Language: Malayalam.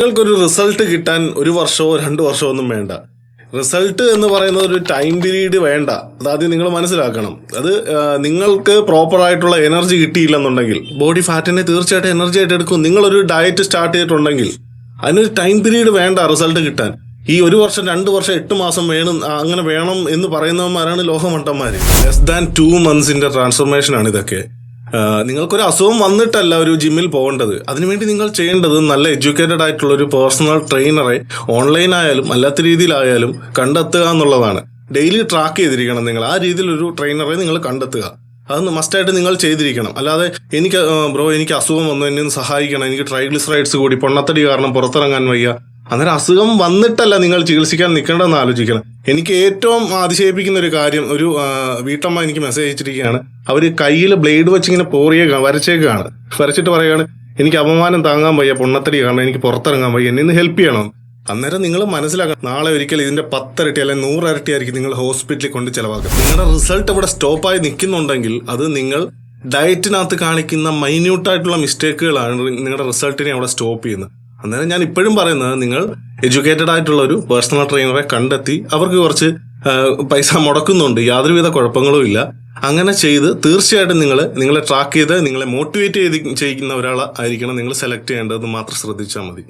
നിങ്ങൾക്കൊരു റിസൾട്ട് കിട്ടാൻ ഒരു വർഷമോ രണ്ട് വർഷമോ ഒന്നും വേണ്ട. റിസൾട്ട് എന്ന് പറയുന്ന ഒരു ടൈം പീരീഡ് വേണ്ട. അതാദ്യം നിങ്ങൾ മനസ്സിലാക്കണം. അത് നിങ്ങൾക്ക് പ്രോപ്പർ ആയിട്ടുള്ള എനർജി കിട്ടിയില്ലെന്നുണ്ടെങ്കിൽ ബോഡി ഫാറ്റിനെ തീർച്ചയായിട്ടും എനർജി ആയിട്ട് എടുക്കും. നിങ്ങളൊരു ഡയറ്റ് സ്റ്റാർട്ട് ചെയ്തിട്ടുണ്ടെങ്കിൽ അതിനൊരു ടൈം പീരീഡ് വേണ്ട റിസൾട്ട് കിട്ടാൻ. ഈ ഒരു വർഷം രണ്ട് വർഷം എട്ട് മാസം വേണം അങ്ങനെ വേണം എന്ന് പറയുന്നവന്മാരാണ് ലോകമട്ടന്മാർ ലെസ് ദാൻ ടു മന്ത്സിന്റെ ട്രാൻസ്ഫോർമേഷൻ ആണ് ഇതൊക്കെ. നിങ്ങൾക്കൊരു അസുഖം വന്നിട്ടല്ല ഒരു ജിമ്മിൽ പോകേണ്ടത്. അതിനുവേണ്ടി നിങ്ങൾ ചെയ്യേണ്ടത് നല്ല എഡ്യൂക്കേറ്റഡ് ആയിട്ടുള്ള ഒരു പേഴ്സണൽ ട്രെയിനറെ ഓൺലൈൻ ആയാലും അല്ലാത്ത രീതിയിലായാലും കണ്ടെത്തുക എന്നുള്ളതാണ്. ഡെയിലി ട്രാക്ക് ചെയ്തിരിക്കണം നിങ്ങൾ. ആ രീതിയിൽ ഒരു ട്രെയിനറെ നിങ്ങൾ കണ്ടെത്തുക. അത് മസ്റ്റായിട്ട് നിങ്ങൾ ചെയ്തിരിക്കണം. അല്ലാതെ എനിക്ക് ബ്രോ എനിക്ക് അസുഖം വന്നു എന്നെ സഹായിക്കണം എനിക്ക് ട്രൈഗ്ലിസറൈഡ്സ് കൂടി പൊണ്ണത്തടി കാരണം പുറത്തിറങ്ങാൻ വയ്യ അന്നേരം അസുഖം വന്നിട്ടല്ല നിങ്ങൾ ചികിത്സിക്കാൻ നിൽക്കേണ്ടതെന്ന് ആലോചിക്കണം. എനിക്ക് ഏറ്റവും അതിശയിപ്പിക്കുന്ന ഒരു കാര്യം ഒരു വീട്ടമ്മ എനിക്ക് മെസ്സേജ് അയച്ചിരിക്കുകയാണ്. അവർ കയ്യിൽ ബ്ലേഡ് വെച്ച് ഇങ്ങനെ പോറിയ വരച്ചേക്കാണ്. വരച്ചിട്ട് പറയുകയാണ് എനിക്ക് അപമാനം താങ്ങാൻ വയ്യ പൊണ്ണത്തടി കാരണം എനിക്ക് പുറത്തിറങ്ങാൻ വയ്യ എന്നെ ഒന്ന് ഹെൽപ്പ് ചെയ്യണം. അന്നേരം നിങ്ങൾ മനസ്സിലാക്കണം നാളെ ഒരിക്കൽ ഇതിന്റെ പത്തരട്ടി അല്ലെങ്കിൽ നൂറരട്ടി ആയിരിക്കും നിങ്ങൾ ഹോസ്പിറ്റലിൽ കൊണ്ട് ചിലവാക്കുക. നിങ്ങളുടെ റിസൾട്ട് ഇവിടെ സ്റ്റോപ്പായി നിൽക്കുന്നുണ്ടെങ്കിൽ അത് നിങ്ങൾ ഡയറ്റിനകത്ത് കാണിക്കുന്ന മൈന്യൂട്ടായിട്ടുള്ള മിസ്റ്റേക്കുകളാണ് നിങ്ങളുടെ റിസൾട്ടിനെ അവിടെ സ്റ്റോപ്പ് ചെയ്യുന്നത്. അന്നേരം ഞാൻ ഇപ്പോഴും പറയുന്നത് നിങ്ങൾ എഡ്യൂക്കേറ്റഡ് ആയിട്ടുള്ള ഒരു പേഴ്സണൽ ട്രെയിനറെ കണ്ടെത്തി അവർക്ക് കുറച്ച് പൈസ മുടക്കുന്നുണ്ട് യാതൊരുവിധ കുഴപ്പങ്ങളും ഇല്ല. അങ്ങനെ ചെയ്ത് തീർച്ചയായിട്ടും നിങ്ങൾ നിങ്ങളെ ട്രാക്ക് ചെയ്ത് നിങ്ങളെ മോട്ടിവേറ്റ് ചെയ്ത് ചെയ്യുന്ന ഒരാളായിരിക്കണം നിങ്ങൾ സെലക്ട് ചെയ്യേണ്ടതെന്ന് മാത്രം ശ്രദ്ധിച്ചാൽ മതി.